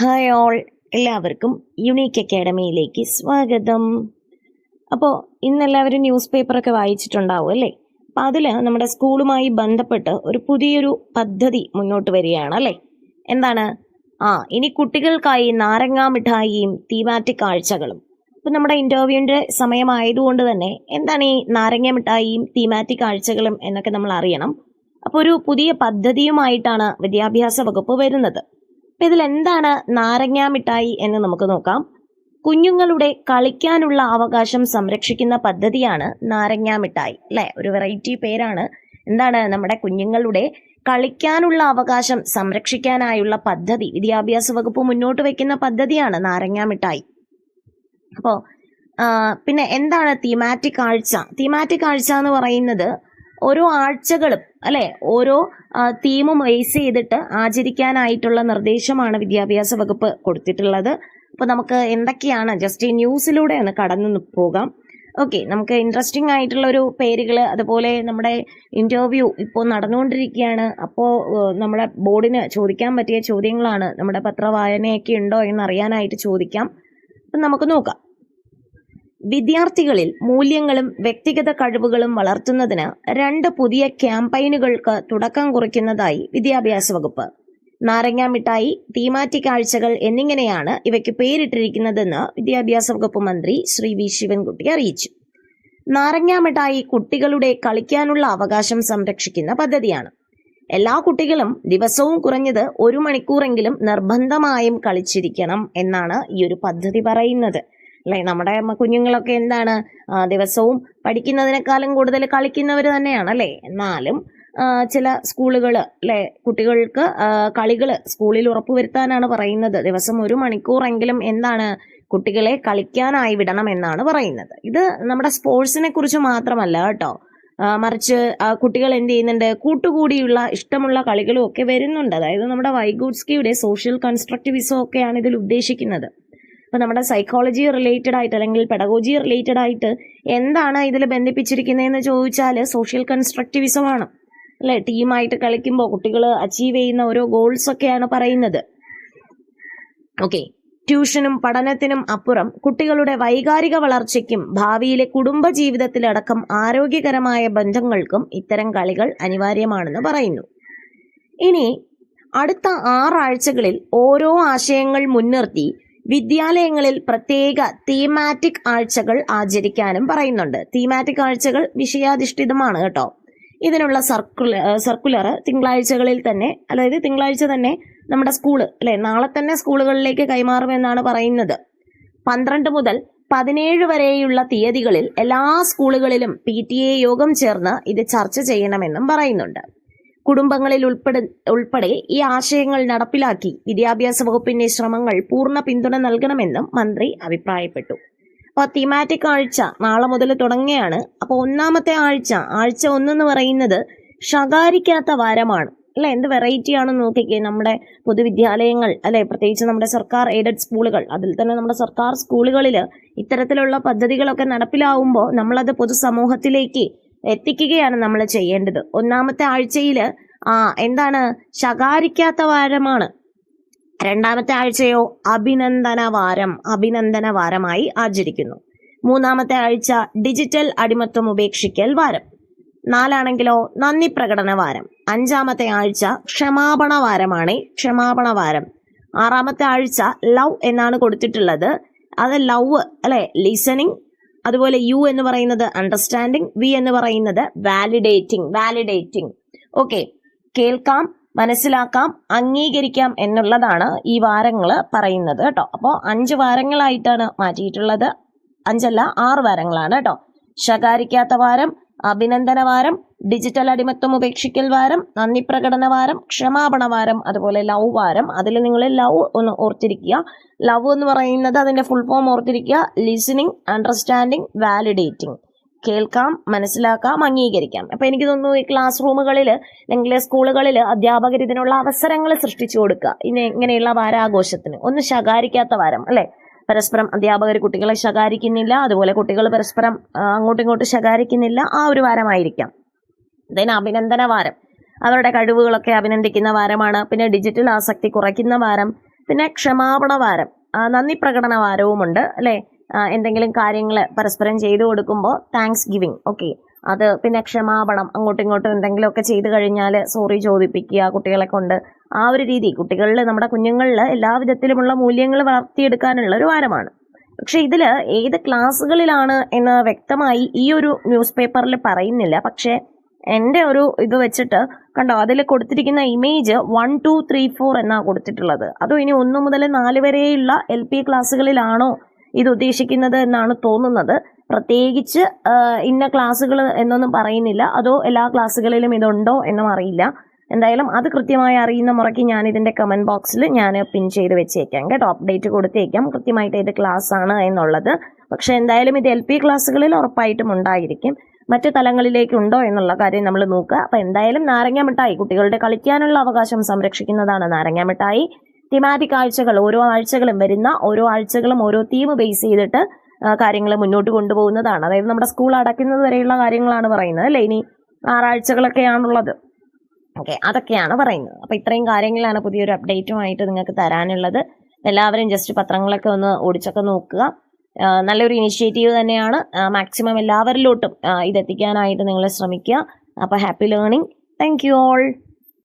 Hi all എല്ലാവർക്കും unique അക്കാഡമിയിലേക്ക് സ്വാഗതം. അപ്പോൾ ഇന്നെല്ലാവരും ന്യൂസ് പേപ്പറൊക്കെ വായിച്ചിട്ടുണ്ടാവും അല്ലേ? അപ്പം അതിൽ നമ്മുടെ സ്കൂളുമായി ബന്ധപ്പെട്ട് ഒരു പുതിയൊരു പദ്ധതി മുന്നോട്ട് വരികയാണ് അല്ലേ? എന്താണ്? ആ ഇനി കുട്ടികൾക്കായി നാരങ്ങാ മിഠായിയും തീമാറ്റിക് കാഴ്ചകളും. ഇപ്പം നമ്മുടെ ഇന്റർവ്യൂവിന്റെ സമയമായതുകൊണ്ട് തന്നെ എന്താണ് ഈ നാരങ്ങ മിഠായിയും തീമാറ്റിക് കാഴ്ചകളും എന്നൊക്കെ നമ്മൾ അറിയണം. അപ്പോൾ ഒരു പുതിയ പദ്ധതിയുമായിട്ടാണ് വിദ്യാഭ്യാസ വകുപ്പ് വരുന്നത്. അപ്പം ഇതിൽ എന്താണ് നാരങ്ങാ മിഠായി എന്ന് നമുക്ക് നോക്കാം. കുഞ്ഞുങ്ങളുടെ കളിക്കാനുള്ള അവകാശം സംരക്ഷിക്കുന്ന പദ്ധതിയാണ് നാരങ്ങാ മിഠായി അല്ലേ? ഒരു വെറൈറ്റി പേരാണ്. എന്താണ് നമ്മുടെ കുഞ്ഞുങ്ങളുടെ കളിക്കാനുള്ള അവകാശം സംരക്ഷിക്കാനായുള്ള പദ്ധതി വിദ്യാഭ്യാസ വകുപ്പ് മുന്നോട്ട് വെക്കുന്ന പദ്ധതിയാണ് നാരങ്ങാ മിഠായി അപ്പോൾ പിന്നെ എന്താണ് തീമാറ്റിക് ആഴ്ച? തീമാറ്റിക് ആഴ്ച എന്ന് പറയുന്നത് ഓരോ ആഴ്ചകളും അല്ലെ? ഓരോ തീമും ബേസ് ചെയ്തിട്ട് ആചരിക്കാനായിട്ടുള്ള നിർദ്ദേശമാണ് വിദ്യാഭ്യാസ വകുപ്പ് കൊടുത്തിട്ടുള്ളത്. അപ്പോൾ നമുക്ക് എന്തൊക്കെയാണ്? ജസ്റ്റ് ഈ ന്യൂസിലൂടെ ഒന്ന് കടന്നു പോകാം. ഓക്കെ നമുക്ക് ഇൻട്രസ്റ്റിംഗ് ആയിട്ടുള്ള ഒരു പേരുകൾ അതുപോലെ നമ്മുടെ ഇന്റർവ്യൂ ഇപ്പോൾ നടന്നുകൊണ്ടിരിക്കുകയാണ്. അപ്പോൾ നമ്മുടെ ബോർഡിന് ചോദിക്കാൻ പറ്റിയ ചോദ്യങ്ങളാണ്. നമ്മുടെ പത്രവായനയൊക്കെ ഉണ്ടോ എന്ന് അറിയാനായിട്ട് ചോദിക്കാം. അപ്പം നമുക്ക് നോക്കാം. വിദ്യാർത്ഥികളിൽ മൂല്യങ്ങളും വ്യക്തിഗത കഴിവുകളും വളർത്തുന്നതിന് രണ്ട് പുതിയ ക്യാമ്പയിനുകൾക്ക് തുടക്കം കുറിക്കുന്നതായി വിദ്യാഭ്യാസ വകുപ്പ്. നാരങ്ങ മിഠായി തീമാറ്റിക് ആഴ്ചകൾ എന്നിങ്ങനെയാണ് ഇവയ്ക്ക് പേരിട്ടിരിക്കുന്നതെന്ന് വിദ്യാഭ്യാസ വകുപ്പ് മന്ത്രി ശ്രീ വി ശിവൻകുട്ടി അറിയിച്ചു. നാരങ്ങ മിഠായി കുട്ടികളുടെ കളിക്കാനുള്ള അവകാശം സംരക്ഷിക്കുന്ന പദ്ധതിയാണ്. എല്ലാ കുട്ടികളും ദിവസവും കുറഞ്ഞത് ഒരു മണിക്കൂറെങ്കിലും നിർബന്ധമായും കളിച്ചിരിക്കണം എന്നാണ് ഈ ഒരു പദ്ധതി പറയുന്നത്. അല്ലെ? നമ്മുടെ കുഞ്ഞുങ്ങളൊക്കെ എന്താണ് ദിവസവും പഠിക്കുന്നതിനേക്കാളും കൂടുതൽ കളിക്കുന്നവർ തന്നെയാണ് അല്ലേ? എന്നാലും ചില സ്കൂളുകൾ അല്ലെ കുട്ടികൾക്ക് കളികൾ സ്കൂളിൽ ഉറപ്പുവരുത്താനാണ് പറയുന്നത്. ദിവസം ഒരു മണിക്കൂറെങ്കിലും എന്താണ് കുട്ടികളെ കളിക്കാനായി വിടണം എന്നാണ് പറയുന്നത്. ഇത് നമ്മുടെ സ്പോർട്സിനെ കുറിച്ച് മാത്രമല്ല കേട്ടോ. മറിച്ച് കുട്ടികൾ എന്ത് ചെയ്യുന്നുണ്ട് കൂട്ടുകൂടിയുള്ള ഇഷ്ടമുള്ള കളികളും ഒക്കെ വരുന്നുണ്ട്. അതായത് നമ്മുടെ വൈഗൂഡ്സ്കിയുടെ സോഷ്യൽ കൺസ്ട്രക്റ്റിവിസം ഒക്കെയാണ് ഇതിൽ ഉദ്ദേശിക്കുന്നത്. അപ്പോൾ നമ്മുടെ സൈക്കോളജി റിലേറ്റഡ് ആയിട്ട് അല്ലെങ്കിൽ പെഡഗോജി റിലേറ്റഡ് ആയിട്ട് എന്താണ് ഇതിൽ ബന്ധിപ്പിച്ചിരിക്കുന്നതെന്ന് ചോദിച്ചാൽ സോഷ്യൽ കൺസ്ട്രക്റ്റിവിസമാണ് അല്ലേ? ടീമായിട്ട് കളിക്കുമ്പോൾ കുട്ടികൾ അച്ചീവ് ചെയ്യുന്ന ഓരോ ഗോൾസ് ഒക്കെയാണ് പറയുന്നത്. ഓക്കെ ട്യൂഷനും പഠനത്തിനും അപ്പുറം കുട്ടികളുടെ വൈകാരിക വളർച്ചയ്ക്കും ഭാവിയിലെ കുടുംബ ജീവിതത്തിലടക്കം ആരോഗ്യകരമായ ബന്ധങ്ങൾക്കും ഇത്തരം കളികൾ അനിവാര്യമാണെന്ന് പറയുന്നു. ഇനി അടുത്ത ആറാഴ്ചകളിൽ ഓരോ ആശയങ്ങൾ മുൻനിർത്തി വിദ്യാലയങ്ങളിൽ പ്രത്യേക തീമാറ്റിക് ആഴ്ചകൾ ആചരിക്കാനും പറയുന്നുണ്ട്. തീമാറ്റിക് ആഴ്ചകൾ വിഷയാധിഷ്ഠിതമാണ് കേട്ടോ. ഇതിനുള്ള സർക്കുലർ സർക്കുലർ തിങ്കളാഴ്ചകളിൽ തന്നെ അതായത് തിങ്കളാഴ്ച തന്നെ നമ്മുടെ സ്കൂൾ അല്ലെ? നാളെ തന്നെ സ്കൂളുകളിലേക്ക് കൈമാറുമെന്നാണ് പറയുന്നത്. പന്ത്രണ്ട് മുതൽ പതിനേഴ് വരെയുള്ള തീയതികളിൽ എല്ലാ സ്കൂളുകളിലും പി യോഗം ചേർന്ന് ഇത് ചർച്ച ചെയ്യണമെന്നും പറയുന്നുണ്ട്. കുടുംബങ്ങളിൽ ഉൾപ്പെടെ ഉൾപ്പെടെ ഈ ആശയങ്ങൾ നടപ്പിലാക്കി വിദ്യാഭ്യാസ വകുപ്പിന്റെ ശ്രമങ്ങൾ പൂർണ പിന്തുണ നൽകണമെന്നും മന്ത്രി അഭിപ്രായപ്പെട്ടു. അപ്പോൾ തീമാറ്റിക് ആഴ്ച നാളെ മുതൽ തുടങ്ങുകയാണ്. അപ്പോൾ ഒന്നാമത്തെ ആഴ്ച ആഴ്ച ഒന്നെന്ന് പറയുന്നത് ശകാരിക്കാത്ത വാരമാണ്. അല്ലെ? എന്ത് വെറൈറ്റി ആണെന്ന് നോക്കിക്കേ നമ്മുടെ പൊതുവിദ്യാലയങ്ങൾ അല്ലെ? പ്രത്യേകിച്ച് നമ്മുടെ സർക്കാർ എയ്ഡഡ് സ്കൂളുകൾ. അതിൽ തന്നെ നമ്മുടെ സർക്കാർ സ്കൂളുകളിൽ ഇത്തരത്തിലുള്ള പദ്ധതികളൊക്കെ നടപ്പിലാവുമ്പോൾ നമ്മളത് പൊതുസമൂഹത്തിലേക്ക് എത്തിക്കുകയാണ് നമ്മൾ ചെയ്യേണ്ടത്. ഒന്നാമത്തെ ആഴ്ചയിൽ ആ എന്താണ്? ശകാരിക്കാത്ത വാരമാണ്. രണ്ടാമത്തെ ആഴ്ചയോ അഭിനന്ദന വാരം അഭിനന്ദന വാരമായി ആചരിക്കുന്നു. മൂന്നാമത്തെ ആഴ്ച ഡിജിറ്റൽ അടിമത്വം ഉപേക്ഷിക്കൽ വാരം. നാലാണെങ്കിലോ നന്ദി പ്രകടന വാരം. അഞ്ചാമത്തെ ആഴ്ച ക്ഷമാപണ വാരമാണ്. ക്ഷമാപണ വാരം. ആറാമത്തെ ആഴ്ച ലവ് എന്നാണ് കൊടുത്തിട്ടുള്ളത്. അത് ലവ് അല്ലെ ലിസണിങ് അതുപോലെ യു എന്ന് പറയുന്നത് അണ്ടർസ്റ്റാൻഡിങ് വി എന്ന് പറയുന്നത് വാലിഡേറ്റിംഗ് വാലിഡേറ്റിംഗ് ഓക്കെ കേൾക്കാം മനസ്സിലാക്കാം അംഗീകരിക്കാം എന്നുള്ളതാണ് ഈ വാരങ്ങൾ പറയുന്നത് കേട്ടോ. അപ്പോൾ അഞ്ച് വാരങ്ങളായിട്ടാണ് മാറ്റിയിട്ടുള്ളത്. അഞ്ചല്ല ആറ് വാരങ്ങളാണ് കേട്ടോ. ശകാരിക്കാത്ത വാരം അഭിനന്ദന വാരം ഡിജിറ്റൽ അടിമത്വം ഉപേക്ഷിക്കൽ വാരം നന്ദി പ്രകടന വാരം ക്ഷമാപണ വാരം അതുപോലെ ലവ് വാരം. അതിൽ നിങ്ങൾ ലവ് ഒന്ന് ഓർത്തിരിക്കുക. ലവ് എന്ന് പറയുന്നത് അതിന്റെ ഫുൾ ഫോം ഓർത്തിരിക്കുക. ലിസണിങ് അണ്ടർസ്റ്റാൻഡിങ് വാലിഡേറ്റിംഗ് കേൾക്കാം മനസ്സിലാക്കാം അംഗീകരിക്കാം. അപ്പൊ എനിക്ക് തോന്നുന്നു ഈ ക്ലാസ് റൂമുകളിൽ അല്ലെങ്കിൽ സ്കൂളുകളിൽ അധ്യാപകർ ഇതിനുള്ള അവസരങ്ങൾ സൃഷ്ടിച്ചു കൊടുക്കുക. ഇനി ഇങ്ങനെയുള്ള വാരാഘോഷത്തിന്? ഒന്ന് ശകാരിക്കാത്ത വാരം അല്ലേ? പരസ്പരം അധ്യാപകർ കുട്ടികളെ ശകാരിക്കുന്നില്ല അതുപോലെ കുട്ടികൾ പരസ്പരം അങ്ങോട്ടും ഇങ്ങോട്ടും ശകാരിക്കുന്നില്ല. ആ ഒരു വാരമായിരിക്കാം. ദെൻ അഭിനന്ദന വാരം. അവരുടെ കഴിവുകളൊക്കെ അഭിനന്ദിക്കുന്ന വാരമാണ്. പിന്നെ ഡിജിറ്റൽ ആസക്തി കുറയ്ക്കുന്ന വാരം. പിന്നെ ക്ഷമാപണ വാരം. നന്ദി പ്രകടന വാരവുമുണ്ട് അല്ലേ? എന്തെങ്കിലും കാര്യങ്ങൾ പരസ്പരം ചെയ്തു കൊടുക്കുമ്പോൾ താങ്ക്സ് ഗിവിങ് ഓക്കെ അത് പിന്നെ ക്ഷമാപണം അങ്ങോട്ടും ഇങ്ങോട്ടും എന്തെങ്കിലുമൊക്കെ ചെയ്തു കഴിഞ്ഞാൽ സോറി ചോദിപ്പിക്കുക കുട്ടികളെ കൊണ്ട്. ആ ഒരു രീതി കുട്ടികളിൽ നമ്മുടെ കുഞ്ഞുങ്ങളിൽ എല്ലാ വിധത്തിലുമുള്ള മൂല്യങ്ങൾ വളർത്തിയെടുക്കാനുള്ള ഒരു വാരമാണ്. പക്ഷെ ഇതിൽ ഏത് ക്ലാസ്സുകളിലാണ് എന്ന് വ്യക്തമായി ഈ ഒരു ന്യൂസ് പേപ്പറിൽ പറയുന്നില്ല. പക്ഷേ എന്റെ ഒരു ഇത് വെച്ചിട്ട് കണ്ടോ അതിൽ കൊടുത്തിരിക്കുന്ന image one two three four എന്നാണ് കൊടുത്തിട്ടുള്ളത്. അതോ ഇനി ഒന്ന് മുതൽ നാല് വരെയുള്ള എൽ പി ക്ലാസ്സുകളിലാണോ ഇത് ഉദ്ദേശിക്കുന്നത് എന്നാണ് തോന്നുന്നത്. പ്രത്യേകിച്ച് ഇന്ന ക്ലാസ്സുകൾ എന്നൊന്നും പറയുന്നില്ല. അതോ എല്ലാ ക്ലാസ്സുകളിലും ഇതുണ്ടോ എന്നും അറിയില്ല. എന്തായാലും അത് കൃത്യമായി അറിയുന്ന മുറയ്ക്ക് ഞാൻ ഇതിന്റെ കമന്റ് ബോക്സിൽ ഞാൻ പിൻ ചെയ്ത് വെച്ചേക്കാം കേട്ടോ. അപ്ഡേറ്റ് കൊടുത്തേക്കാം. കൃത്യമായിട്ട് ഏത് ക്ലാസ് ആണ് എന്നുള്ളത്. പക്ഷേ എന്തായാലും ഇത് എൽ പി ക്ലാസ്സുകളിൽ ഉറപ്പായിട്ടും ഉണ്ടായിരിക്കും. മറ്റു തലങ്ങളിലേക്കുണ്ടോ എന്നുള്ള കാര്യം നമ്മൾ നോക്കുക. അപ്പോൾ എന്തായാലും നാരങ്ങ മിഠായി കുട്ടികളുടെ കളിക്കാനുള്ള അവകാശം സംരക്ഷിക്കുന്നതാണ് നാരങ്ങ മിഠായി. തിമാറ്റിക് ആഴ്ചകൾ ഓരോ ആഴ്ചകളും വരുന്ന ഓരോ ആഴ്ചകളും ഓരോ തീം ബേസ് ചെയ്തിട്ട് കാര്യങ്ങൾ മുന്നോട്ട് കൊണ്ടുപോകുന്നതാണ്. അതായത് നമ്മുടെ സ്കൂൾ അടയ്ക്കുന്നത് വരെയുള്ള കാര്യങ്ങളാണ് പറയുന്നത് അല്ലേ? ഇനി ആറാഴ്ചകളൊക്കെയാണുള്ളത്. ഓക്കെ അതൊക്കെയാണ് പറയുന്നത്. അപ്പോൾ ഇത്രയും കാര്യങ്ങളാണ് പുതിയൊരു അപ്ഡേറ്റുമായിട്ട് നിങ്ങൾക്ക് തരാനുള്ളത്. എല്ലാവരും ജസ്റ്റ് പത്രങ്ങളൊക്കെ ഒന്ന് ഓടിച്ചൊക്കെ നോക്കുക. നല്ലൊരു ഇനിഷ്യേറ്റീവ് തന്നെയാണ്. മാക്സിമം എല്ലാവരിലോട്ടും ഇതെത്തിക്കാനായിട്ട് നിങ്ങൾ ശ്രമിക്കുക. അപ്പോൾ happy learning thank you all